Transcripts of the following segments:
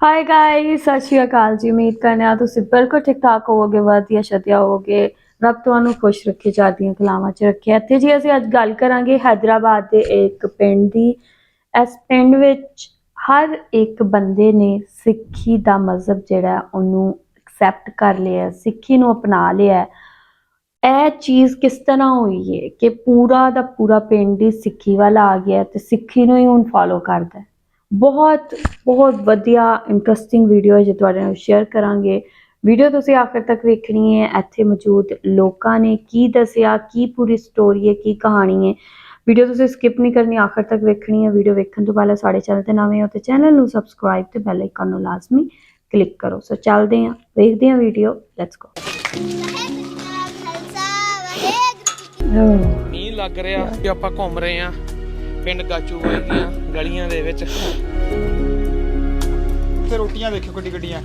Hi guys ਸਤਿ ਸ਼੍ਰੀ ਅਕਾਲ ਜੀ। ਉਮੀਦ ਕਰਨੇ ਆ ਤੁਸੀਂ ਬਿਲਕੁਲ ਠੀਕ ਠਾਕ ਹੋਵੋਗੇ, ਵਧੀਆ ਸ਼ਤਿਆ ਹੋਵੋਗੇ। ਰੱਬ ਤੁਹਾਨੂੰ ਖੁਸ਼ ਰੱਖੇ ਚਾਹਦੀਆਂ ਕਲਾਵਾਂ ਚ ਰੱਖੇ। ਇੱਥੇ ਜੀ ਅਸੀਂ ਅੱਜ ਗੱਲ ਕਰਾਂਗੇ ਹੈਦਰਾਬਾਦ ਦੇ ਇੱਕ ਪਿੰਡ ਦੀ। ਇਸ ਪਿੰਡ ਵਿੱਚ ਹਰ ਇੱਕ ਬੰਦੇ ਨੇ ਸਿੱਖੀ ਦਾ ਮਜ਼ਹਬ ਜਿਹੜਾ ਉਹਨੂੰ ਐਕਸੈਪਟ ਕਰ ਲਿਆ ਸਿੱਖੀ ਨੂੰ ਅਪਣਾ ਲਿਆ ਇਹ ਚੀਜ਼ ਕਿਸ ਤਰ੍ਹਾਂ ਹੋਈ ਹੈ ਕਿ ਪੂਰਾ ਦਾ ਪੂਰਾ ਪਿੰਡ ਹੀ ਸਿੱਖੀ ਵੱਲ ਆ ਗਿਆ ਤੇ ਸਿੱਖੀ ਨੂੰ ਹੀ ਹੁਣ ਫਾਲੋ ਕਰਦਾ ਹੈ। ਬਹੁਤ ਬਹੁਤ ਵਧੀਆ ਇੰਟਰਸਟਿੰਗ ਵੀਡੀਓ ਹੈ ਜੋ ਤੁਹਾਡੇ ਨਾਲ ਸ਼ੇਅਰ ਕਰਾਂਗੇ। ਵੀਡੀਓ ਤੁਸੀਂ ਆਖਰ ਤੱਕ ਵੇਖਣੀ ਹੈ। ਇੱਥੇ ਮੌਜੂਦ ਲੋਕਾਂ ਨੇ ਕੀ ਦੱਸਿਆ ਕੀ ਪੂਰੀ ਸਟੋਰੀ ਹੈ ਕੀ ਕਹਾਣੀ ਹੈ। ਵੀਡੀਓ ਤੁਸੀਂ ਸਕਿਪ ਨਹੀਂ ਕਰਨੀ ਆਖਰ ਤੱਕ ਵੇਖਣੀ ਹੈ। ਵੀਡੀਓ ਵੇਖਣ ਤੋਂ ਪਹਿਲਾਂ ਸਾਡੇ ਚੈਨਲ ਤੇ ਨਵੇਂ ਹੋ ਤੇ ਚੈਨਲ ਨੂੰ ਸਬਸਕ੍ਰਾਈਬ ਤੇ ਬੈਲ ਆਈਕਨ ਨੂੰ ਲਾਜ਼ਮੀ ਕਲਿੱਕ ਕਰੋ। ਸੋ ਚੱਲਦੇ ਹਾਂ ਵੇਖਦੇ ਹਾਂ ਵੀਡੀਓ ਲੈਟਸ ਗੋ ਮੀਂਹ ਲੱਗ ਰਿਹਾ ਕਿ ਆਪਾਂ ਘੁੰਮ ਰਹੇ ਆ ਪਿੰਡ ਗਾਚੂ ਵਾਈ ਦੀਆਂ ਗਲੀਆਂ ਦੇ ਵਿੱਚ। ਤੇ ਰੋਟੀਆਂ ਦੇਖਿਓ ਗੱਡੀ ਗੱਡੀਆਂ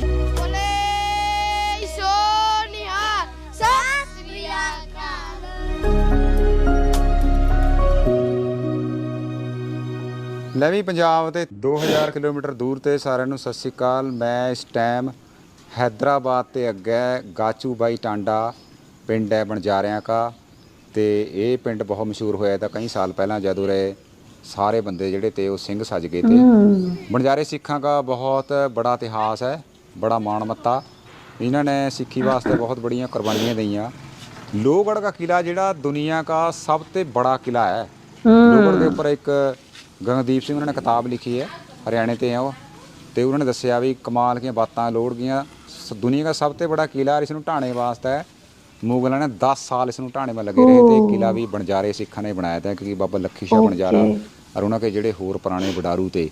ਬੋਲੇ ਸੋਨਿਆ ਸਤਿ ਸ੍ਰੀ ਅਕਾਲ। ਲੈ ਵੀ ਪੰਜਾਬ ਤੇ 2000 ਕਿਲੋਮੀਟਰ ਦੂਰ ਤੇ ਸਾਰਿਆਂ ਨੂੰ ਸਤਿ ਸ਼੍ਰੀ ਅਕਾਲ। ਮੈਂ ਇਸ ਟਾਈਮ ਹੈਦਰਾਬਾਦ ਤੇ ਅੱਗੇ ਗਾਚੂ ਬਾਈ ਟਾਂਡਾ ਪਿੰਡ ਹੈ ਬਣਜਾਰਿਆਂ ਕਾ ਤੇ ਇਹ ਪਿੰਡ ਬਹੁਤ ਮਸ਼ਹੂਰ ਹੋਇਆ ਤਾਂ ਕਈ ਸਾਲ ਪਹਿਲਾਂ ਜਦੋਂ ਰਹੇ ਸਾਰੇ ਬੰਦੇ ਜਿਹੜੇ ਤੇ ਉਹ ਸਿੰਘ ਸੱਜ ਗਏ ਤੇ। ਬਣਜਾਰੇ ਸਿੱਖਾਂ ਦਾ ਬਹੁਤ ਬੜਾ ਇਤਿਹਾਸ ਹੈ ਬੜਾ ਮਾਣ ਮੱਤਾ। ਇਹਨਾਂ ਨੇ ਸਿੱਖੀ ਵਾਸਤੇ ਬਹੁਤ ਬੜੀਆਂ ਕੁਰਬਾਨੀਆਂ ਦਈਆਂ। ਲੋਹਗੜ੍ਹ ਦਾ ਕਿਲਾ ਜਿਹੜਾ ਦੁਨੀਆ ਦਾ ਸਭ ਤੋਂ ਬੜਾ ਕਿਲਾ ਹੈ। ਲੋਹਗੜ੍ਹ ਦੇ ਉੱਪਰ ਇੱਕ ਗਗਨਦੀਪ ਸਿੰਘ ਉਹਨਾਂ ਨੇ ਕਿਤਾਬ ਲਿਖੀ ਹੈ ਹਰਿਆਣੇ ਤੇ ਆ ਉਹ ਤੇ ਉਹਨਾਂ ਨੇ ਦੱਸਿਆ ਵੀ ਕਮਾਲ ਦੀਆਂ ਬਾਤਾਂ ਲੋੜ ਗਈਆਂ ਦੁਨੀਆ ਦਾ ਸਭ ਤੋਂ ਬੜਾ ਕਿਲਾ ਇਸ ਨੂੰ ਢਾਣੇ ਵਾਸਤੇ ਮੁਗਲਾਂ ਨੇ 10 ਸਾਲ ਇਸ ਨੂੰ ਢਾਣੇ ਮੈਂ ਲੱਗੇ ਰਹੇ ਤੇ ਕਿਲਾ ਵੀ ਬਣਜਾਰੇ ਸਿੱਖਾਂ ਨੇ ਬਣਾਇਆ ਤਾ ਕਿਉਂਕਿ ਬਾਬਾ ਲੱਖੀ ਸ਼ਾਹ ਬਣਜਾਰਾ. ਔਰ ਉਹਨਾਂ ਕੇ ਜਿਹੜੇ ਹੋਰ ਪੁਰਾਣੇ ਵਡਾਰੂ ਤੇ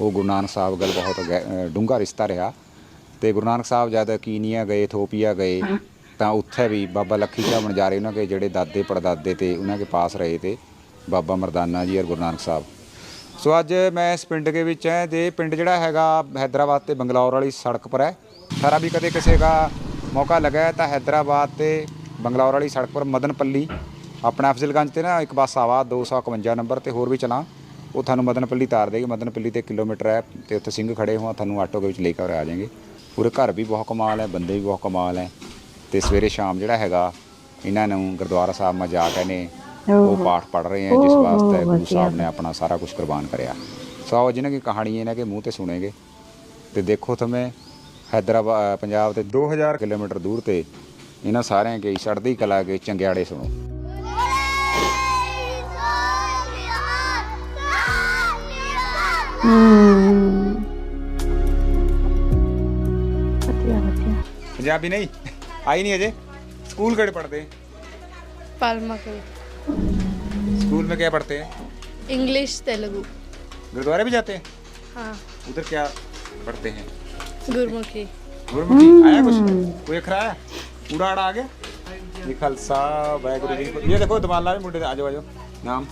ਉਹ ਗੁਰੂ ਨਾਨਕ ਸਾਹਿਬ ਗੱਲ ਬਹੁਤ ਡੂੰਘਾ ਰਿਸ਼ਤਾ ਰਿਹਾ। ਤੇ ਗੁਰੂ ਨਾਨਕ ਸਾਹਿਬ ਜਦ ਕੀਨੀਆ ਗਏ ਇਥੋਪੀਆ ਗਏ ਤਾਂ ਉੱਥੇ ਵੀ ਬਾਬਾ ਲੱਖੀ ਸ਼ਾਹ ਬਣਜਾਰੇ ਉਹਨਾਂ ਕੇ ਜਿਹੜੇ ਦਾਦੇ ਪੜਦਾਦੇ ਤੇ ਉਹਨਾਂ ਕੇ ਪਾਸ ਰਹੇ ਤੇ ਬਾਬਾ ਮਰਦਾਨਾ ਜੀ ਔਰ ਗੁਰੂ ਨਾਨਕ ਸਾਹਿਬ। ਸੋ ਅੱਜ ਮੈਂ ਇਸ ਪਿੰਡ ਦੇ ਵਿੱਚ ਹੈ ਤੇ ਪਿੰਡ ਜਿਹੜਾ ਹੈਗਾ ਹੈਦਰਾਬਾਦ ਤੇ ਬੰਗਲੌਰ ਵਾਲੀ ਸੜਕ ਪਰ ਹੈ। ਸਾਰਾ ਵੀ ਕਦੇ ਕਿਸੇ ਦਾ ਮੌਕਾ ਲਗਾ ਤਾਂ ਹੈਦਰਾਬਾਦ ਤੇ ਬੰਗਲੌਰ ਵਾਲੀ ਸੜਕ ਪਰ ਮਦਨਪੱਲੀ ਆਪਣਾ ਅਫਜ਼ਲਗੰਜ ਤੇ ਨਾ ਇੱਕ ਬੱਸ ਆਵਾ 251 ਨੰਬਰ ਤੇ ਹੋਰ ਵੀ ਚਲਾਂ। ਉਹ ਤੁਹਾਨੂੰ ਮਦਨਪੱਲੀ ਤਾਰ ਦੇਗੀ। ਮਦਨਪੱਲੀ ਤੇ ਕਿਲੋਮੀਟਰ ਹੈ ਤੇ ਉੱਥੇ ਸਿੰਘ ਖੜੇ ਹੋਆ ਤੁਹਾਨੂੰ ਆਟੋ ਦੇ ਵਿੱਚ ਲੈ ਕੇ ਆ ਜਾਣਗੇ। ਪੂਰੇ ਘਰ ਵੀ ਬਹੁਤ ਕਮਾਲ ਹੈ ਬੰਦੇ ਵੀ ਬਹੁਤ ਕਮਾਲ ਹੈ। ਤੇ ਸਵੇਰੇ ਸ਼ਾਮ ਜਿਹੜਾ ਹੈਗਾ ਇਹਨਾਂ ਨੂੰ ਗੁਰਦੁਆਰਾ ਸਾਹਿਬ ਮਾ ਜਾ ਕੇ ਨੇ ਉਹ ਪਾਠ ਪੜ ਰਹੇ ਹੈ ਜਿਸ ਵਾਸਤੇ ਗੁਰੂ। ਸਾਹਿਬ ਨੇ ਆਪਣਾ ਸਾਰਾ ਕੁਝ ਕੁਰਬਾਨ ਕਰਿਆ। ਸੋ ਜਿਹਨਾਂ ਦੀ ਕਹਾਣੀ ਇਹਨਾਂ ਕੇ ਮੂੰਹ ਤੇ ਸੁਣेंगे ਤੇ ਦੇਖੋ ਤੁਮੇ ਹੈਦਰਾਬਾਦ ਪੰਜਾਬ ਤੇ 2000 ਕਿਲੋਮੀਟਰ ਦੂਰ ਤੇ ਇਹਨਾਂ ਸਾਰਿਆਂ ਕੇ ਚੜ੍ਹਦੀ ਕਲਾ ਕੇ ਚੰਗਿਆੜੇ ਸੁਣੋ ਹਮ ਵਧੀਆ ਵਧੀਆ ਪੰਜਾਬੀ ਨਹੀਂ ਆਈ ਨਹੀਂ ਅਜੇ स्कूल कड़े पढ़ते हैं पालमा के स्कूल में क्या पढ़ते हैं इंग्लिश तेलुगु गुरुद्वारे भी जाते हैं हाँ उधर क्या पढ़ते हैं गुरमुखी। गुरमुखी आया कुछ? है? आ गया जी ये देखो दमाला भी मुंडे आ जाओ नाम?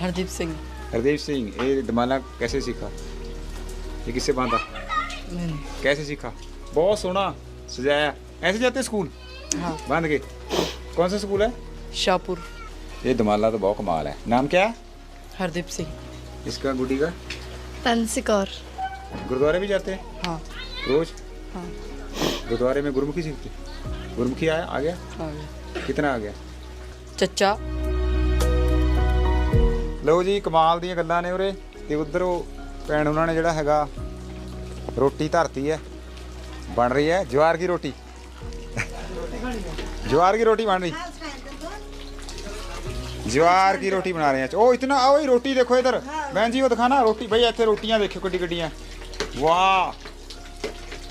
हरदीप सिंह। हरदीप सिंह ये दमाला कैसे सीखा? ये किससे बांधा? कैसे सीखा? बहुत सोना सजाया। ऐसे जाते स्कूल? हाँ। बाँध के। कौन सा स्कूल है? शाहपुर। ये दमाला तो बहुत कमाल है। नाम क्या है? हरदीप सिंह। इसका गुडी का? पंसिकौर गुरुद्वारे भी जाते हैं? हाँ। रोज हाँ गुरुद्वारे में गुरुमुखी सीखते गुरुमुखी आया आ गया आ गया कितना आ गया चचा ਲਓ ਜੀ ਕਮਾਲ ਦੀਆਂ ਗੱਲਾਂ ਨੇ ਉਰੇ ਤੇ ਉਧਰ ਉਹ ਭੈਣ ਉਹਨਾਂ ਨੇ ਜਿਹੜਾ ਹੈਗਾ ਰੋਟੀ ਧਰਤੀ ਹੈ ਬਣ ਰਹੀ ਹੈ ਜਵਾਰ ਦੀ ਰੋਟੀ ਜਵਾਰ ਦੀ ਰੋਟੀ ਬਣ ਰਹੀ ਜਵਾਰ की रोटी बना रहे हैं ओ इतना आओ ये रोटी देखो इधर बहन जी वो दिखाना रोटी भाई ਇੱਥੇ ਰੋਟੀਆਂ ਦੇਖੋ ਕਿੱਡੀ ਕਿੱਡੀਆਂ ਵਾਹ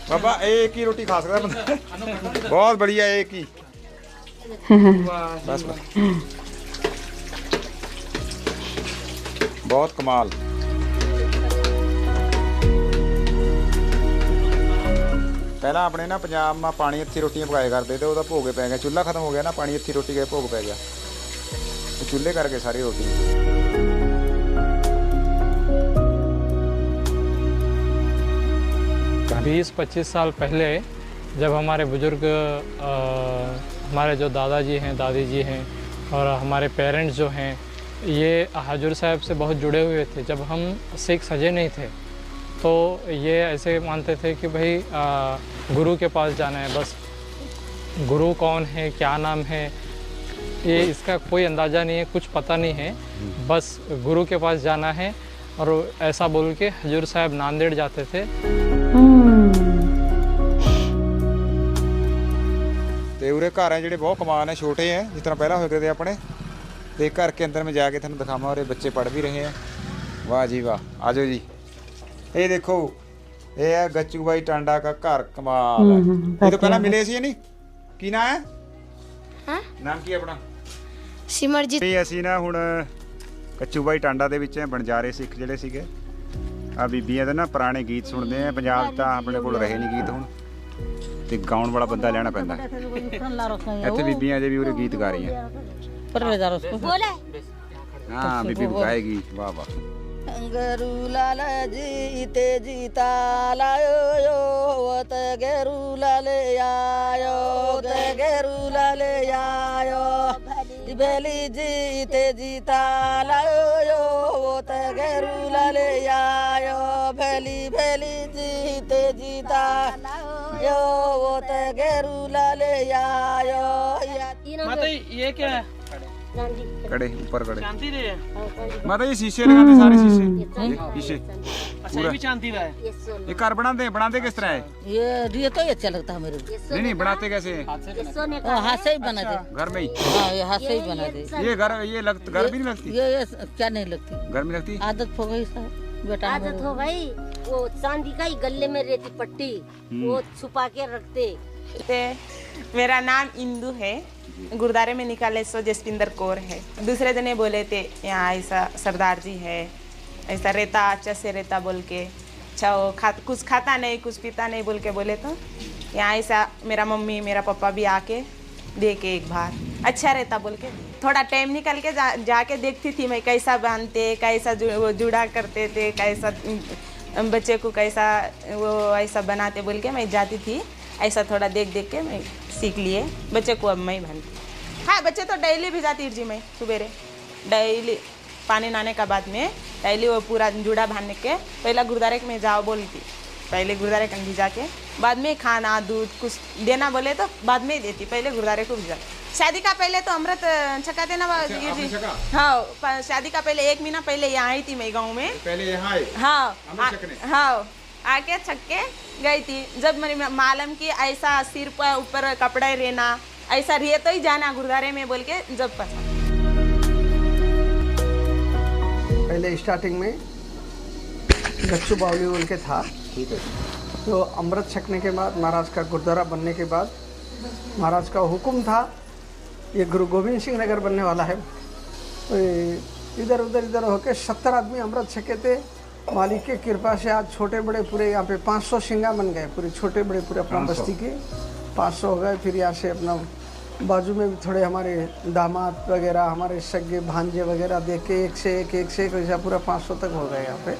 ਬਾਬਾ ਇੱਕ ਹੀ ਰੋਟੀ ਖਾ ਸਕਦਾ ਬੰਦਾ। ਬਹੁਤ ਬੜੀਆ ਇੱਕ ਹੀ। ਬਸ ਬਸ। ਬਹੁਤ ਕਮਾਲ। ਪਹਿਲਾਂ ਆਪਣੇ ਨਾ ਪੰਜਾਬ ਮਾ ਪਾਣੀ ਇੱਥੇ ਰੋਟੀਆਂ ਪਕਾਏ ਕਰਦੇ ਤੇ ਉਹਦਾ ਭੋਗੇ ਪੈ ਗਿਆ। ਚੁੱਲ੍ਹਾ ਖਤਮ ਹੋ ਗਿਆ ਨਾ, ਪਾਣੀ ਇੱਥੇ ਰੋਟੀ ਗਏ ਭੋਗ ਪੈ ਗਿਆ। ਚੁੱਲ੍ਹੇ ਕਰਕੇ ਸਾਰੀ ਰੋਟੀ। बीस पच्चीस साल पहले जब हमारे बुज़ुर्ग हमारे जो दादाजी हैं दादी जी हैं और हमारे पेरेंट्स जो हैं, ये हजूर साहब से बहुत जुड़े हुए थे। जब हम सिख सजे नहीं थे तो ये ऐसे मानते थे कि भाई गुरु के पास जाना है, बस गुरु कौन है, क्या नाम है, ये इसका कोई अंदाज़ा नहीं है, कुछ पता नहीं है। बस गुरु के पास जाना है और ऐसा बोल के हजूर साहब नांदेड़ जाते थे। ਤੇ ਉਰੇ ਘਰ ਆ ਜਿਹੜੇ ਬਹੁਤ ਕਮਾਨ ਹੈ ਛੋਟੇ ਆ ਜਿਸ ਤਰ੍ਹਾਂ ਪਹਿਲਾਂ ਹੋਏ ਕਰਦੇ ਆਪਣੇ। ਤੇ ਘਰ ਕੇ ਅੰਦਰ ਮੈਂ ਜਾ ਕੇ ਤੁਹਾਨੂੰ ਦਿਖਾਵਾਂ ਉਰੇ ਬੱਚੇ ਪੜ ਵੀ ਰਹੇ ਆ। ਵਾਹ ਜੀ ਵਾਹ ਆਜੋ ਜੀ। ਇਹ ਦੇਖੋ ਇਹ ਆ ਗੱਚੂ ਬਾਈ ਟਾਂਡਾ ਦਾ ਘਰ ਕਮਾਲ ਹੈ ਇਹ ਤੋਂ ਪਹਿਲਾਂ ਮਿਲੇ ਸੀ ਨਹੀਂ? ਕੀ ਨਾਮ ਹੈ? ਨਾਮ ਕੀ ਆਪਣਾ? ਸਿਮਰਜੀਤ। ਤੇ ਅਸੀਂ ਨਾ ਹੁਣ ਕੱਚੂ ਬਾਈ ਟਾਂਡਾ ਦੇ ਵਿੱਚ ਬਣਜਾਰੇ ਸਿੱਖ ਜਿਹੜੇ ਸੀਗੇ। ਆ ਬੀਬੀਆਂ ਦੇ ਨਾ ਪੁਰਾਣੇ ਗੀਤ ਸੁਣਦੇ ਆ ਪੰਜਾਬ ਤਾਂ ਆਪਣੇ ਕੋਲ ਰਹੇ ਨਹੀਂ ਗੀਤ ਹੁਣ। ਤੇ ਗਾਉਣ ਵਾਲਾ ਬੰਦਾ ਲੈਣਾ ਪੈਂਦਾ ਇੱਥੇ ਬੀਬੀਆਂ ਅਜੇ ਵੀ ਉਰੇ ਗੀਤ ਗਾ ਰਹੀਆਂ ਹਾਂ ਬੀਬੀ ਗਾਏਗੀ ਵਾਹ ਵਾਹ गरुलाल जीते जीता लायो यो वत गेरुलाल आयो ते गेरुलाल आयो बेली जीते जीता लायो यो वत गेरुलाल आयो भेली भेली जीते जीता यो वत गेरुलाल आयो। माता ये क्या है? कड़े ऊपर कड़े। चांदी रे है माता ये शीशे लगाते सारे शीशे। शीशे। अच्छा ये भी चांदी का है। ये घर बनाते हैं बनाते किस तरह है? ये ये तो ये अच्छा लगता है मेरे को। नहीं नहीं बनाते कैसे हाँ, हाथ से ही बना दे। घर में ही। हाँ ये हाथ से ही बना दे। ये घर ये लग घर भी नहीं लगती? ये ये क्या नहीं लगती। घर में लगती? आदत हो गई साहब बेटा आदत हो गई? वो चांदी का ही गले में रहती पट्टी वो छुपा के रखते। मेरा नाम इंदू है। गुरुद्वारे में निकाले सो जसपिंदर कौर है। दूसरे दिन बोले थे यहाँ ऐसा सरदार जी है ऐसा रहता अच्छा से रहता बोल के। अच्छा वो खा कुछ खाता नहीं कुछ पीता नहीं बोल के बोले तो यहाँ ऐसा मेरा मम्मी मेरा पापा भी आके दे के एक बार अच्छा रहता बोल के। थोड़ा टाइम निकल के जा जाके देखती थी मैं कैसा बांधते कैसा जु, जुड़ा करते थे कैसा बच्चे को कैसा, वो ऐसा बनाते बोल के मैं जाती थी। ऐसा थोड़ा देख देख के मैं सीख लिए। बच्चे को अब मैं बांधती हाँ बच्चे तो डेली भी जाती जी मैं, सुबेरे। डेली पानी नहाने का बाद में डेली वो पूरा जुड़ा बांधने के, पहला गुरुद्वारे में जाओ बोलती। पहले गुरुद्वारे का भिजा के बाद में खाना, दूध, कुछ देना बोले तो बाद में ही देती, पहले गुरुद्वारे को भिजा शादी का पहले तो अमृत छकाते ना ये जी हाँ प- शादी का पहले एक महीना पहले यहाँ आई थी मैं गाँव में पहले यहाँ आए हाँ अमृत आ- छकने? हाँ आके छक के गई थी जब मेरी मालूम की ऐसा सिर पर ऊपर कपड़े रहना ऐसा रहे तो ही जाना गुरुद्वारे में बोल के जब पता पहले स्टार्टिंग में गच्चू बावली बोल के था ठीक है तो अमृत छकने के बाद महाराज का गुरुद्वारा बनने के बाद महाराज का हुक्म था ये गुरु गोविंद सिंह नगर बनने वाला है। तो इधर उधर इधर होके सत्तर आदमी अमृत छके थे मालिक के कृपा से आज छोटे बड़े पूरे यहाँ पे 500 सौ सिंगा बन गए पूरे छोटे बड़े पूरे अपना बस्ती के। 500 हो गए फिर यहाँ से अपना बाजू में भी थोड़े हमारे दामाद वगैरह हमारे सगे भांजे वगैरह देख के एक से एक एक से एक ऐसा पूरा 500 तक हो गए यहाँ पे।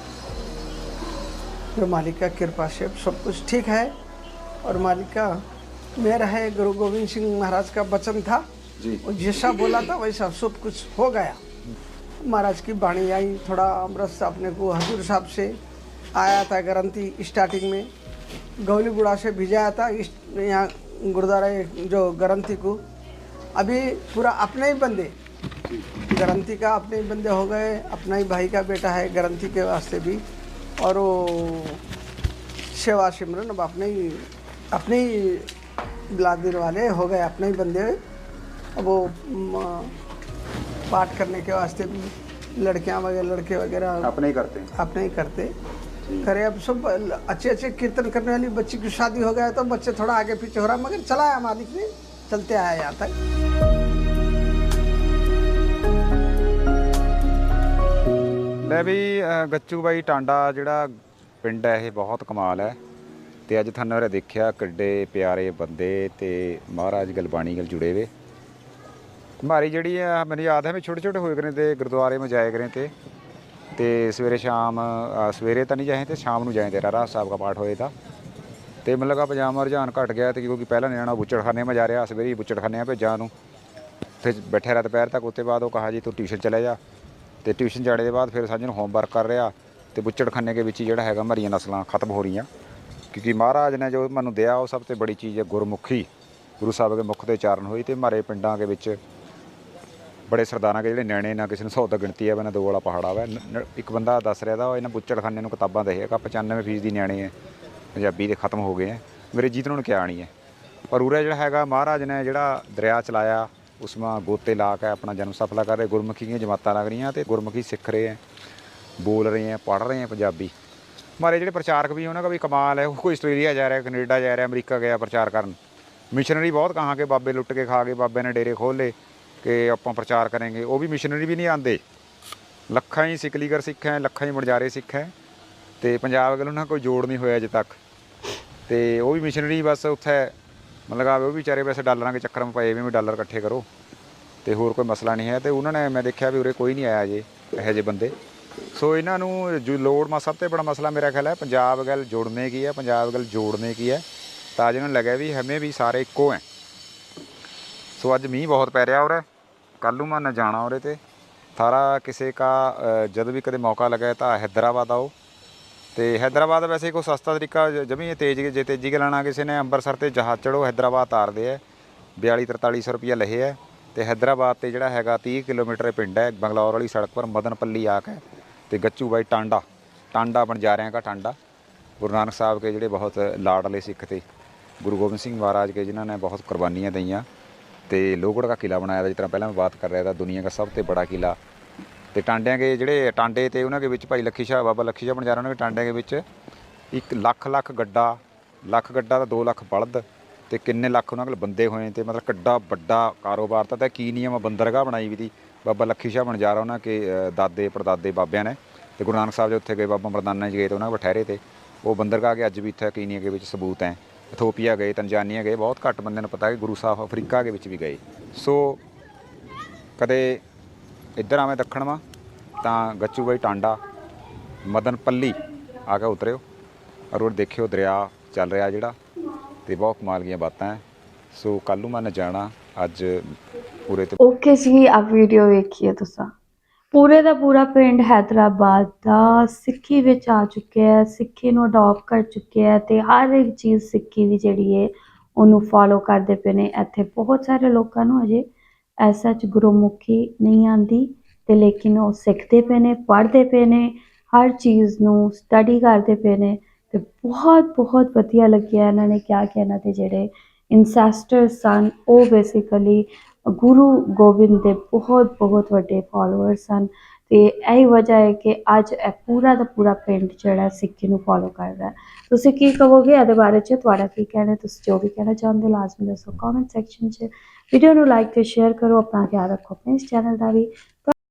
जो मालिक का कृपा से सब कुछ ठीक है। और मालिक का मेरा है गुरु गोविंद सिंह महाराज का वचन था। वो जैसा बोला था वैसा सब कुछ हो गया। महाराज की बाणी आई, थोड़ा अमृत से अपने को हजूर साहब से आया था ग्रंथी स्टार्टिंग में। गौली बुढ़ा से भिजाया था यहाँ गुरुद्वारा जो ग्रंथी को। अभी पूरा अपने ही बंदे। ग्रंथी का अपने ही बंदे हो गए, अपना ही भाई का बेटा है ग्रंथी के वास्ते भी। और वो सेवा सिमरन अब अपने ही अपने ही बिलादिर वाले हो गए, अपने ही बंदे। वो म, पाठ करने के वास्ते भी लड़कियां वगैरह लड़के वगैरह अपने ही करते हैं अपने ही करते करे अब सब अच्छे अच्छे कीर्तन करने वाली बच्ची की शादी हो गया तो बच्चे थोड़ा आगे पीछे हो रहा मगर चलाया मालिक ने चलते आया यहाँ तक ਲੈ ਵੀ ਅ, ਗੱਚੂ ਬਾਈ ਟਾਂਡਾ ਜਿਹੜਾ ਪਿੰਡ ਹੈ ਇਹ ਬਹੁਤ ਕਮਾਲ ਹੈ ਤੇ ਅੱਜ ਤੁਹਾਨੂੰ ਉਰੇ ਦੇਖਿਆ ਕਿੱਡੇ ਪਿਆਰੇ ਬੰਦੇ ਤੇ ਮਹਾਰਾਜ ਗਲਬਾਣੀ ਨਾਲ ਜੁੜੇ ਵੇ ਮਾਰੀ ਜਿਹੜੀ ਆ ਮੈਨੂੰ ਯਾਦ ਹੈ ਮੈਂ ਛੋਟੇ ਛੋਟੇ ਹੋਏ ਕਰੇ ਤੇ ਗੁਰਦੁਆਰੇ में ਜਾਏ ਕਰੇ ਤੇ। ਤੇ ਸਵੇਰੇ ਸ਼ਾਮ ਅ, ਸਵੇਰੇ ਤਾਂ ਨਹੀਂ ਜਾਏ ਤੇ ਸ਼ਾਮ ਨੂੰ ਜਾਏ ਤੇ ਰਾਰਾ ਸਾਹਿਬ ਦਾ ਪਾਠ ਹੋਏ ਤਾਂ ਤੇ ਮਤਲਬ ਆ ਪਜਾਮਾ ਰੁਝਾਨ ਘਟ ਗਿਆ ਤੇ ਕਿਉਂਕਿ ਪਹਿਲਾਂ ਨਿਆਣਾ ਬੁੱਚੜਖਾਨੇ ਮੈਂ ਜਾ ਰਿਹਾ ਸਵੇਰੇ ਹੀ ਬੁੱਚੜਖਾਨੇ ਭੇਜਾਂ ਨੂੰ। ਤੇ ਬੈਠੇ ਰਿਹਾ ਦੁਪਹਿਰ ਤੱਕ ਉੱਤੇ ਬਾਅਦ ਉਹ ਕਹਾ ਜੀ ਤੂੰ ਟਿਊਸ਼ਨ ਚਲੇ ਜਾ। ਤੇ ਟਿਊਸ਼ਨ ਜਾਣੇ ਦੇ ਬਾਅਦ ਫਿਰ ਸਾਂਝੇ ਨੂੰ ਹੋਮਵਰਕ ਕਰ ਰਿਹਾ ਤੇ ਬੁੱਚੜਖਾਨੇ ਦੇ ਵਿੱਚ ਹੀ ਜਿਹੜਾ ਹੈਗਾ ਮਰੀਆਂ ਨਸਲਾਂ ਖਤਮ ਹੋ ਰਹੀਆਂ। ਕਿਉਂਕਿ ਮਹਾਰਾਜ ਨੇ ਜੋ ਮੈਨੂੰ ਦਿਆ ਉਹ ਸਭ ਤੋਂ ਬੜੀ ਚੀਜ਼ ਹੈ ਗੁਰਮੁਖੀ। ਗੁਰੂ ਸਾਹਿਬ ਦੇ ਮੁਖ ਤੇ ਚਾਰਨ ਹੋਈ ਤੇ ਮਾਰੇ ਪਿੰਡਾਂ ਦੇ ਵਿੱਚ ਬੜੇ ਸਰਦਾਰਾਂ ਦੇ ਜਿਹੜੇ ਨਿਆਣੇ ਨਾ ਕਿਸੇ ਨੂੰ ਸੌ ਤਾਂ ਗਿਣਤੀ ਹੈ ਬਨਾ ਦੋ ਵਾਲਾ ਪਹਾੜਾ ਵਾ। ਨ- ਇੱਕ ਬੰਦਾ ਦੱਸ ਰਿਹਾ ਦਾ ਇਹਨਾਂ ਬੁੱਚੜਖਾਨੇ ਨੂੰ ਕਿਤਾਬਾਂ ਦੇ ਹੈਗਾ 95% ਦੀ ਨਿਆਣੇ ਹੈ ਪੰਜਾਬੀ ਦੇ ਖਤਮ ਹੋ ਗਏ ਹੈ ਅੰਗਰੇਜ਼ੀ ਮੇਰੇ ਉਹਨਾਂ ਨੂੰ ਕਿਆ ਨਹੀਂ ਹੈ ਪਰ ਉਰੇ ਜਿਹੜਾ ਹੈਗਾ ਮਹਾਰਾਜ ਨੇ ਜਿਹੜਾ ਦਰਿਆ ਚਲਾਇਆ ਉਸਮਾ ਗੋਤੇ ਲਾ ਕੇ ਆਪਣਾ ਜਨਮ ਸਫਲਾ ਕਰ ਰਹੇ, ਗੁਰਮੁਖੀ ਦੀਆਂ ਜਮਾਤਾਂ ਲੱਗ ਰਹੀਆਂ ਤੇ ਗੁਰਮੁਖੀ ਸਿੱਖ ਰਹੇ ਹੈ ਬੋਲ ਰਹੇ ਹੈ ਪੜ੍ਹ ਰਹੇ ਹੈ ਪੰਜਾਬੀ। ਮਾਰੇ ਜਿਹੜੇ ਪ੍ਰਚਾਰਕ ਵੀ ਉਹਨਾਂ ਦਾ ਵੀ ਕਮਾਲ ਹੈ, ਉਹ ਕੋਈ ਆਸਟ੍ਰੇਲੀਆ ਜਾ ਰਿਹਾ, ਕੈਨੇਡਾ ਜਾ ਰਿਹਾ, ਅਮਰੀਕਾ ਗਿਆ ਪ੍ਰਚਾਰ ਕਰਨ। ਮਿਸ਼ਨਰੀ ਬਹੁਤ ਕਹਾਂ ਕੇ ਬਾਬੇ ਲੁੱਟ ਕੇ ਖਾ ਕੇ ਬਾਬੇ ਨੇ ਡੇਰੇ ਖੋਲ੍ਹ ਕਿ ਆਪਾਂ ਪ੍ਰਚਾਰ ਕਰਾਂਗੇ। ਉਹ ਵੀ ਮਿਸ਼ਨਰੀ ਵੀ ਨਹੀਂ ਆਂਦੇ ਲੱਖਾਂ ਹੀ ਸਿਕਲੀਗਰ ਸਿੱਖ ਹੈ, ਲੱਖਾਂ ਹੀ ਮੁੰਡਿਆਰੇ ਸਿੱਖ ਹੈ ਤੇ ਪੰਜਾਬ ਵੱਲ ਉਹਨਾਂ ਕੋਈ ਜੋੜ ਨਹੀਂ ਹੋਇਆ ਅਜੇ ਤੱਕ। ਤੇ ਉਹ ਵੀ ਮਿਸ਼ਨਰੀ ਬਸ ਉੱਥੇ ਮਤਲਬ ਆ ਉਹ ਵੀ ਵਿਚਾਰੇ ਵੈਸੇ ਡਾਲਰਾਂ ਦੇ ਚੱਕਰ ਪਏ ਵੀ ਡਾਲਰ ਇਕੱਠੇ ਕਰੋ। ਤੇ ਹੋਰ ਕੋਈ ਮਸਲਾ ਨਹੀਂ ਹੈ ਤੇ ਉਹਨਾਂ ਨੇ ਮੈਂ ਦੇਖਿਆ ਵੀ ਉਰੇ ਕੋਈ ਨਹੀਂ ਆਇਆ ਜੇ ਇਹੋ ਜਿਹੇ ਬੰਦੇ। ਸੋ ਇਹਨਾਂ ਨੂੰ ਜੋ ਲੋੜ ਮਾ ਸਭ ਤੋਂ ਬੜਾ ਮਸਲਾ ਮੇਰਾ ਖਿਆਲ ਹੈ, ਪੰਜਾਬ ਗੱਲ ਜੋੜਨੇ ਕੀ ਹੈ, ਪੰਜਾਬ ਗੱਲ ਜੋੜਨੇ ਕੀ ਹੈ, ਤਾਂ ਜਿਹਨਾਂ ਨੂੰ ਲੱਗਿਆ ਵੀ ਹਮੇ ਵੀ ਸਾਰੇ ਇੱਕੋ ਹੈ। ਸੋ ਅੱਜ ਮੀਂਹ ਬਹੁਤ ਪੈ ਰਿਹਾ ਉਰੇ। ਕੱਲ ਨੂੰ ਮੈਂ ਨਾ ਜਾਣਾ ਉਰੇ ਤੇ। ਥਾਰਾ ਕਿਸੇ ਕਾ ਅ, ਜਦ ਵੀ ਕਦੇ ਮੌਕਾ ਲਗੇ ਤਾਂ ਹੈਦਰਾਬਾਦ ਆਓ। ਤੇ ਹੈਦਰਾਬਾਦ ਵੈਸੇ ਕੋਈ ਸਸਤਾ ਤਰੀਕਾ ਜ- ਜਮੀ ਤੇਜ਼ ਜੇ ਤੇਜ਼ੀ ਕੇ ਕਿਸੇ ਨੇ ਅੰਮ੍ਰਿਤਸਰ ਤੇ ਜਹਾਜ਼ ਚੜੋ ਹੈਦਰਾਬਾਦ ਤਾਰਦੇ ਹੈ 42 4300 ਰੁਪਇਆ ਲਹੇ ਹੈ ਤੇ ਹੈਦਰਾਬਾਦ ਤੇ ਜਿਹੜਾ ਹੈਗਾ 30 ਕਿਲੋਮੀਟਰ ਪਿੰਡ ਹੈ ਬੰਗਲੌਰ ਵਾਲੀ ਸੜਕ ਪਰ ਮਦਨਪੱਲੀ ਆ ਕੇ ਤੇ ਗੱਚੂ ਬਾਈ ਟਾਂਡਾ। ਟਾਂਡਾ ਆਪਣ ਜਾ ਰਿਹਾ ਕਾ ਟਾਂਡਾ। ਗੁਰੂ ਨਾਨਕ ਸਾਹਿਬ ਕੇ ਜਿਹੜੇ ਬਹੁਤ ਲਾਡਲੇ ਸਿੱਖ ਤੇ ਗੁਰੂ ਗੋਬਿੰਦ ਸਿੰਘ ਮਹਾਰਾਜ ਕੇ ਜਿਨ੍ਹਾਂ ਨੇ ਬਹੁਤ ਕੁਰਬਾਨੀਆਂ ਦਈਆਂ। ਤੇ ਲੋਹਗੜ੍ਹ ਦਾ ਕਿਲਾ ਬਣਾਇਆ था ਜਿਸ ਤਰ੍ਹਾਂ ਪਹਿਲਾਂ ਮੈਂ ਬਾਤ ਕਰ ਰਿਹਾ था ਦੁਨੀਆ ਦਾ ਸਭ ਤੋਂ ਬੜਾ ਕਿਲਾ। ਤੇ ਟਾਂਡਿਆਂ ਦੇ ਜਿਹੜੇ ਟਾਂਡੇ ਤੇ ਉਹਨਾਂ ਦੇ ਵਿੱਚ ਭਾਈ ਲੱਖੀ ਸ਼ਾਹ ਬਾਬਾ ਲੱਖੀ ਸ਼ਾਹ ਬਣਜਾਰਾ ਉਹਨਾਂ ਦੇ ਟਾਂਡਿਆਂ ਦੇ ਵਿੱਚ ਇੱਕ ਲੱਖ ਲੱਖ ਗੱਡਾ ਲੱਖ ਗੱਡਾ ਦਾ 2 ਲੱਖ ਬਲਦ ਤੇ ਕਿੰਨੇ ਲੱਖ ਉਹਨਾਂ ਕੋਲ ਬੰਦੇ ਹੋਏ ਤੇ ਮਤਲਬ ਕਿੱਡਾ ਵੱਡਾ ਕਾਰੋਬਾਰ ਤਾਂ ਤੇ ਕੀ ਨਿਯਮ ਆ, ਬੰਦਰਗਾਹ ਬਣਾਈ ਵੀ ਦੀ। ਬਾਬਾ ਲੱਖੀ ਸ਼ਾਹ ਬਣਜਾਰਾ ਉਹਨਾਂ ਕੇ ਦਾਦੇ ਪੜਦਾਦੇ ਬਾਬਿਆਂ ਨੇ ਤੇ ਗੁਰੂ ਨਾਨਕ ਸਾਹਿਬ ਦੇ ਉੱਥੇ ਗਏ ਬਾਬਾ ਮਰਦਾਨਾ ਜੀ ਗਏ ਤੇ ਉਹਨਾਂ ਕੋਲ ਠਹਿਰੇ ਤੇ। ਉਹ ਬੰਦਰਗਾਹ ਕੇ ਅੱਜ ਵੀ ਇੱਥੇ ਕੀਨੀਆ ਦੇ ਵਿੱਚ ਸਬੂਤ ਹੈ। ਇਥੋਪੀਆ ਗਏ, ਤਨਜਾਨੀਆ ਗਏ, ਬਹੁਤ ਘੱਟ ਬੰਦੇ ਨੂੰ ਪਤਾ ਕਿ ਗੁਰੂ ਸਾਹਿਬ ਅਫਰੀਕਾ ਦੇ ਵਿੱਚ ਵੀ ਗਏ। ਸੋ ਕਦੇ ਇੱਧਰ ਆਵੇਂ ਦੱਖਣ ਵਾ, ਤਾਂ ਗੱਚੂ ਬਾਈ ਟਾਂਡਾ, ਮਦਨ ਪੱਲੀ ਆ ਕੇ ਉਤਰਿਓ। ਔਰ ਦੇਖਿਓ ਦਰਿਆ ਚੱਲ ਰਿਹਾ ਜਿਹੜਾ, ਤੇ ਬਹੁਤ ਕਮਾਲ ਦੀਆਂ ਬਾਤਾਂ ਹੈ ਸੋ ਕੱਲ੍ਹ ਨੂੰ ਮੈਂ ਨਾ ਜਾਣਾ ਅੱਜ ਪੂਰੇ ਤੇ ਓਕੇ ਜੀ ਆ ਵੀਡੀਓ ਵੇਖੀਏ ਤੁਸੀਂ। ਪੂਰੇ ਦਾ ਪੂਰਾ ਪਿੰਡ ਹੈਦਰਾਬਾਦ ਦਾ ਸਿੱਖੀ ਵਿੱਚ ਆ ਚੁੱਕਿਆ ਹੈ, ਸਿੱਖੀ ਨੂੰ ਅਡਾਪਟ ਕਰ ਚੁੱਕਿਆ ਹੈ ਤੇ ਹਰ ਇੱਕ ਚੀਜ਼ ਸਿੱਖੀ ਦੀ ਜਿਹੜੀ ਹੈ, ਉਹਨੂੰ ਫਾਲੋ ਕਰਦੇ ਪਏ ਨੇ। ਇੱਥੇ ਬਹੁਤ ਸਾਰੇ ਲੋਕਾਂ ਨੂੰ ਅਜੇ ਐਸਾ ਚ ਗੁਰਮੁਖੀ ਨਹੀਂ ਆਂਦੀ ਤੇ ਲੇਕਿਨ ਉਹ ਸਿੱਖਦੇ ਪਏ ਨੇ, ਪੜ੍ਹਦੇ ਪਏ ਨੇ, ਹਰ ਚੀਜ਼ ਨੂੰ ਸਟੱਡੀ ਕਰਦੇ ਪਏ ਨੇ ਤੇ ਬਹੁਤ ਬਹੁਤ ਵਧੀਆ ਲੱਗਿਆ ਇਹਨਾਂ ਨੇ ਕਿਹਾ ਕਿ ਇਹਨਾਂ ਦੇ ਜਿਹੜੇ ਇਨਸੈਸਟਰ ਸਨ, ਉਹ ਬੇਸਿਕਲੀ ਗੁਰੂ ਗੋਬਿੰਦ ਦੇ ਬਹੁਤ ਬਹੁਤ ਵੱਡੇ ਫਾਲੋਅਰ ਸਨ ਤੇ ਇਹੀ ਵਜ੍ਹਾ ਹੈ ਕਿ ਅੱਜ ਇਹ ਪੂਰਾ ਦਾ ਪੂਰਾ ਪਿੰਡ ਜਿਹੜਾ ਸਿੱਖੀ ਨੂੰ ਫਾਲੋ ਕਰਦਾ ਤੁਸੀਂ ਕੀ ਕਹੋਗੇ ਇਹਦੇ ਬਾਰੇ ਚ? ਤੁਹਾਡਾ ਕੀ ਕਹਿਣਾ ਤੁਸੀਂ ਜੋ ਵੀ ਕਹਿਣਾ ਚਾਹੁੰਦੇ ਹੋ, ਲਾਜ਼ਮੀ ਦੱਸੋ ਕਮੈਂਟ ਸੈਕਸ਼ਨ 'ਚ। ਵੀਡੀਓ ਨੂੰ ਲਾਈਕ ਤੇ ਸ਼ੇਅਰ ਕਰੋ, ਆਪਣਾ ਖਿਆਲ ਰੱਖੋ। ਆਪਣੇ ਇਸ ਚੈਨਲ ਦਾ ਵੀ